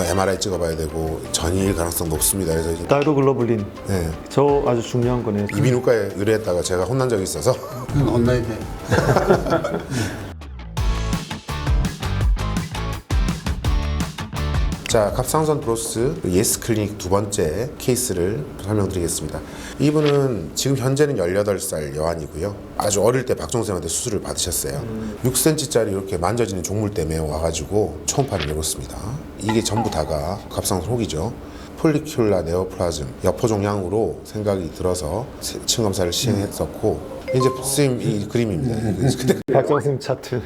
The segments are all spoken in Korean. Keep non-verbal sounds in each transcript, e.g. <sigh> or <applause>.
저 MRI 찍어봐야 되고 전이일 가능성 높습니다. 그래서 이제 다이로글로불린 네, 저 아주 중요한 거네요. 이비인후과에 의뢰했다가 제가 혼난 적이 있어서 그건 온라인 돼. <laughs> 자, 갑상선 브로스 예스 클리닉 두 번째 케이스를 설명드리겠습니다. 이분은 지금 현재는 18살 여한이고요. 아주 어릴 때 박종쌤한테 수술을 받으셨어요. 6cm짜리 이렇게 만져지는 종물 때문에 와가지고 초음파를 해봤습니다. 이게 전부 다가 갑상선 혹이죠. 폴리큘라 네오플라즘 여포 종양으로 생각이 들어서 층 검사를 시행했었고 이제 선생님 이 그림입니다. 근데 <laughs> 박정승 차트.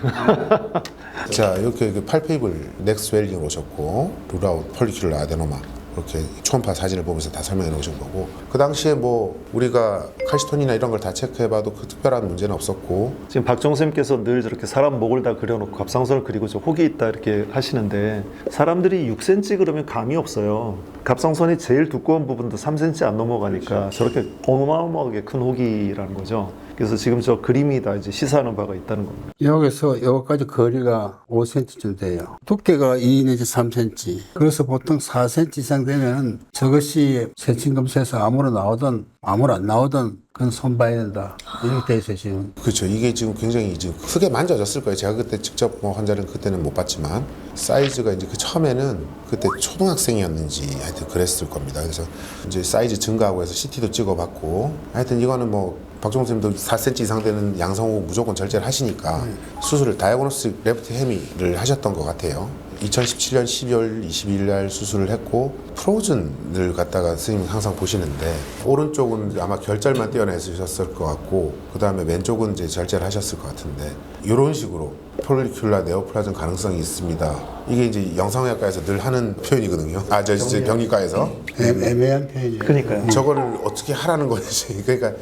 <laughs> 자 이렇게 그 팔페이블 넥스웰링 오셨고 룰아웃 폴리큘라 아데노마 이렇게 초음파 사진을 보면서 다 설명해 놓으신 거고 그 당시에 뭐 우리가 칼시톤이나 이런 걸 다 체크해봐도 그 특별한 문제는 없었고 지금 박정쌤께서 늘 저렇게 사람 목을 다 그려놓고 갑상선을 그리고 저 혹이 있다 이렇게 하시는데 사람들이 6cm 그러면 감이 없어요. 갑상선이 제일 두꺼운 부분도 3cm 안 넘어가니까 저렇게 어마어마하게 큰 혹이라는 거죠. 그래서 지금 저 그림이 다 이제 시사하는 바가 있다는 겁니다. 여기서 여기까지 거리가 5cm쯤 돼요. 두께가 2 내지 3cm. 그래서 보통 4cm 이상 되면 저것이 세층 검사에서 아무로 나오든 아무로 안 나오든 그건 손 봐야 된다. 이렇게 돼 있어요, 지금. 그렇죠 이게 지금 굉장히 지금 크게 만져졌을 거예요 제가 그때 직접 뭐 환자를 그때는 못 봤지만 사이즈가 이제 그 처음에는 그때 초등학생이었는지 하여튼 그랬을 겁니다 그래서 이제 사이즈 증가하고 해서 CT도 찍어봤고 하여튼 이거는 뭐 박종선생님도 4cm 이상 되는 양성 후 무조건 절제를 하시니까 수술을 다이아고노스 레프트 헤미를 하셨던 것 같아요 2017년 12월 22일 날 수술을 했고 프로즌을 갖다가 선생님이 항상 보시는데 오른쪽은 아마 결절만 떼어내셨을 것 같고 그 다음에 왼쪽은 이제 절제를 하셨을 것 같은데 이런 식으로 폴리큘라 네오플라즘 가능성이 있습니다. 이게 이제 영상의학과에서 늘 하는 표현이거든요. 아, 저 이제 병리과에서 애- 애매한 표현이에요. 그러니까요. 저거를 어떻게 하라는 <laughs> 건지 그러니까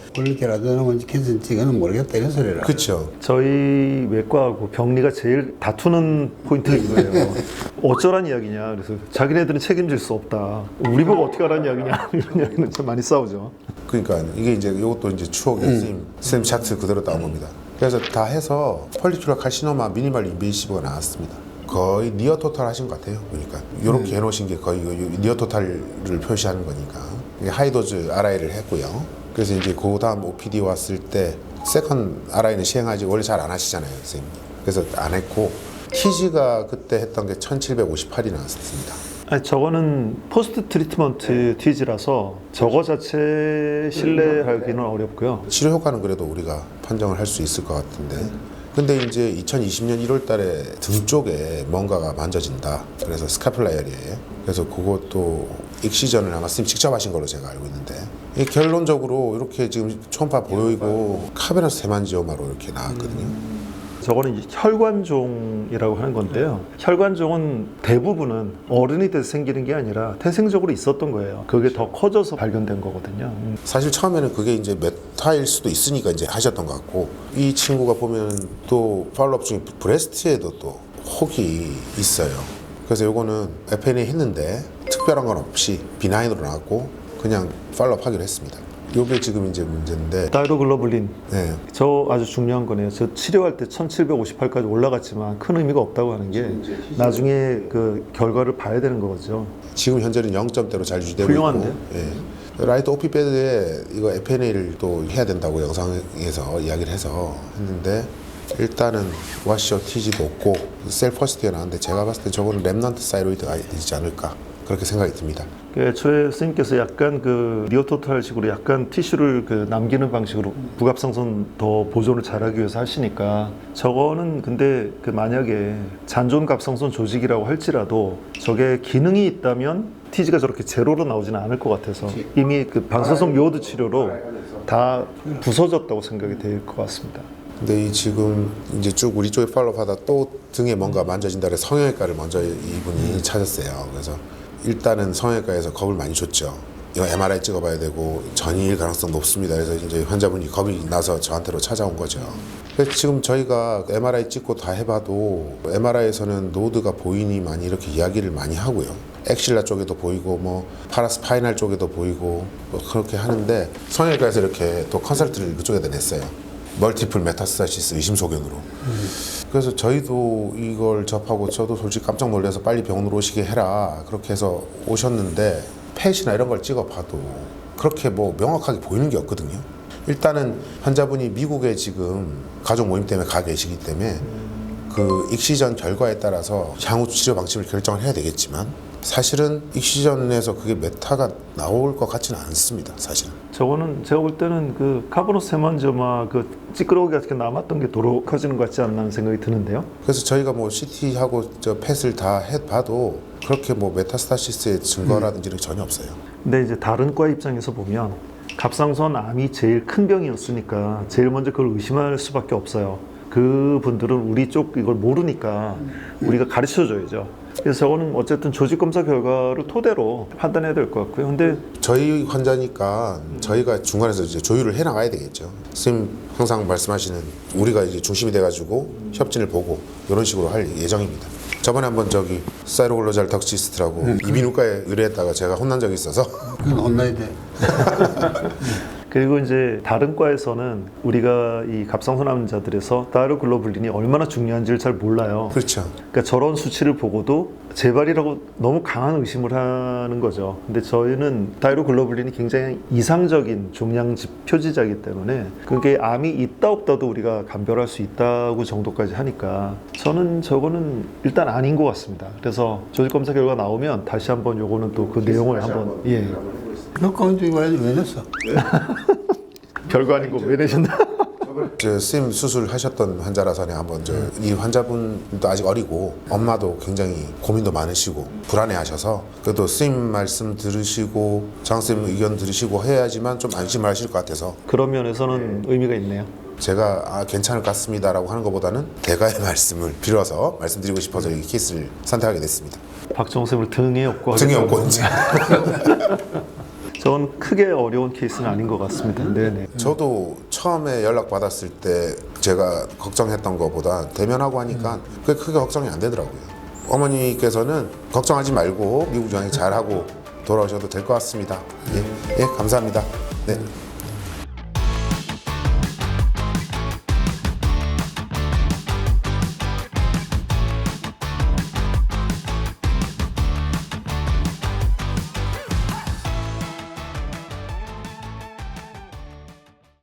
건지 캔슨지 그는 모르겠다 이런 소리라. 그렇죠. 저희 외과하고 병리가 제일 다투는 포인트가 이거예요. <laughs> 어쩌란 이야기냐. 그래서 자기네들은 책임질 수 없다. 우리 보고 어떻게 하라는 이야기냐. <laughs> 이런 이야기는 참 많이 싸우죠. 그러니까 이게 이제 이것도 이제 추억의 선생님 선생님 차트 그대로 따온 겁니다. 그래서 다 해서 폴리큘라 칼시노마 미니멀 인베이시브가 나왔습니다. 거의 니어 토탈 하신 것 같아요. 그러니까 이렇게 해놓으신 게 거의 니어 토탈을 표시하는 거니까 하이도즈 RI를 했고요. 그래서 이제 그 다음 OPD 왔을 때 세컨 RI는 시행하지 원래 잘 안 하시잖아요, 선생님. 그래서 안 했고 TG가 그때 했던 게 1758이 나왔습니다. 아니, 저거는 포스트 트리트먼트 티지라서 저거 자체 신뢰하기는 어렵고요. 치료 효과는 그래도 우리가 판정을 할 수 있을 것 같은데. 근데 이제 2020년 1월 달에 등 쪽에 뭔가가 만져진다. 그래서 스카플라이어리에요. 그래서 그것도 익시전을 아마 선생님 직접 하신 걸로 제가 알고 있는데. 이 결론적으로 이렇게 지금 초음파 보이고 카베너스 세만지오마로 이렇게 나왔거든요. 저거는 혈관종이라고 하는 건데요. 혈관종은 대부분은 어른이 돼서 생기는 게 아니라 태생적으로 있었던 거예요. 그게 더 커져서 발견된 거거든요. 음. 사실 처음에는 그게 이제 메타일 수도 있으니까 이제 하셨던 것 같고 이 친구가 보면 또 팔로업 중에 브레스트에도 또 혹이 있어요. 그래서 요거는 FNA 했는데 특별한 건 없이 비나인으로 나왔고 그냥 팔로업 하기로 했습니다. 요게 지금 이제 문제인데 다이로글로불린 네. 저 아주 중요한 거네요. 저 치료할 때 1758까지 올라갔지만 큰 의미가 없다고 하는 게 나중에 그 결과를 봐야 되는 거죠. 지금 현재는 0점대로 잘 유지되고 훌륭한데요? 있고 예. 라이트 오피 배드에 이거 FNA를 또 해야 된다고 영상에서 이야기를 해서 했는데 일단은 와시오 TG도 없고 셀 퍼스트에 나왔는데 제가 봤을 때 저거는 랩넌트 사이로이드가 되지 않을까 그렇게 생각이 듭니다. 그 애초에 스님께서 약간 그 리오토탈식으로 약간 티슈를 그 남기는 방식으로 부갑상선 더 보존을 잘하기 위해서 하시니까 저거는 근데 그 만약에 잔존 갑상선 조직이라고 할지라도 저게 기능이 있다면 티지가 저렇게 제로로 나오지는 않을 것 같아서 이미 그 방사성 요오드 치료로 다 부서졌다고 생각이 될 것 같습니다. 근데 이 지금 이제 쭉 우리 쪽에 팔로우 하다 또 등에 뭔가 만져진다 그래서 성형외과를 먼저 이분이 찾았어요. 그래서 일단은 성형외과에서 겁을 많이 줬죠. 이거 MRI 찍어봐야 되고 전이일 가능성 높습니다. 그래서 이제 환자분이 겁이 나서 저한테로 찾아온 거죠. 그래서 지금 저희가 MRI 찍고 다 해봐도 MRI에서는 노드가 보이니만 이렇게 이야기를 많이 하고요. 엑실라 쪽에도 보이고 뭐 파라스파이널 쪽에도 보이고 뭐 그렇게 하는데 성형외과에서 이렇게 또 컨설트를 그쪽에다 냈어요. 멀티플 메타스타시스 의심 소견으로. 그래서 저희도 이걸 접하고 저도 솔직히 깜짝 놀라서 빨리 병원으로 오시게 해라 그렇게 해서 오셨는데 펫이나 이런 걸 찍어봐도 그렇게 뭐 명확하게 보이는 게 없거든요. 일단은 환자분이 미국에 지금 가족 모임 때문에 가 계시기 때문에 그 익시 전 결과에 따라서 향후 치료 방침을 결정을 해야 되겠지만 사실은 익시 전에서 그게 메타가 나올 것 같지는 않습니다. 사실은. 저거는 제가 볼 때는 그 카보노스 헤만지오마 그 찌끄러기 같은 게 남았던 게 도로 커지는 것 같지 않나 하는 생각이 드는데요. 그래서 저희가 뭐 CT하고 저 펫을 다 해봐도 그렇게 뭐 메타스타시스의 증거라든지 이런 게 전혀 없어요. 근데 이제 다른 과 입장에서 보면 갑상선 암이 제일 큰 병이었으니까 제일 먼저 그걸 의심할 수밖에 없어요. 그 분들은 우리 쪽 이걸 모르니까 우리가 가르쳐 줘야죠. 그래서 저거는 어쨌든 조직 검사 결과를 토대로 판단해야 될 것 같고요. 근데 저희 환자니까 저희가 중간에서 이제 조율을 해 나가야 되겠죠. 선생님 항상 말씀하시는 우리가 이제 중심이 돼가지고 협진을 보고 이런 식으로 할 예정입니다. 저번에 한번 저기 사이로글로잘 덕시스트라고 이비인후과에 의뢰했다가 제가 혼난 적이 있어서 그건 돼. <laughs> 그리고 이제 다른 과에서는 우리가 이 갑상선 암자들에서 다이로글로불린이 얼마나 중요한지를 잘 몰라요. 그렇죠. 그러니까 저런 수치를 보고도 재발이라고 너무 강한 의심을 하는 거죠. 근데 저희는 다이로글로불린이 굉장히 이상적인 종양 지- 표지자이기 때문에 그게 암이 있다 없다도 우리가 감별할 수 있다고 정도까지 하니까 저는 저거는 일단 아닌 것 같습니다. 그래서 조직 검사 결과 나오면 다시 한번 요거는 또 그 내용을 한번 예 효과원주의 왜, 왜 냈어? <laughs> 별거 아니고 왜 내셨나? <laughs> 저쌤 수술하셨던 환자라서 한번 저 이 환자분도 아직 어리고 엄마도 굉장히 고민도 많으시고 불안해하셔서 그래도 쌤 말씀 들으시고 장쌤 의견 들으시고 해야지만 좀 안심을 하실 것 같아서 그런 면에서는 의미가 있네요. 제가 아, 괜찮을 것 같습니다라고 하는 것보다는 대가의 <laughs> 말씀을 빌어서 말씀드리고 싶어서 이 케이스를 선택하게 됐습니다. 박정호 쌤을 등에 업고 등에. 업고 이제 저는 크게 어려운 케이스는 아닌 것 같습니다. 네네. 저도 처음에 연락 받았을 때 제가 걱정했던 것보다 대면하고 하니까 그게 크게 걱정이 안 되더라고요. 어머니께서는 걱정하지 말고 미국 여행 잘 하고 돌아오셔도 될 것 같습니다. 예, 예 감사합니다. 네.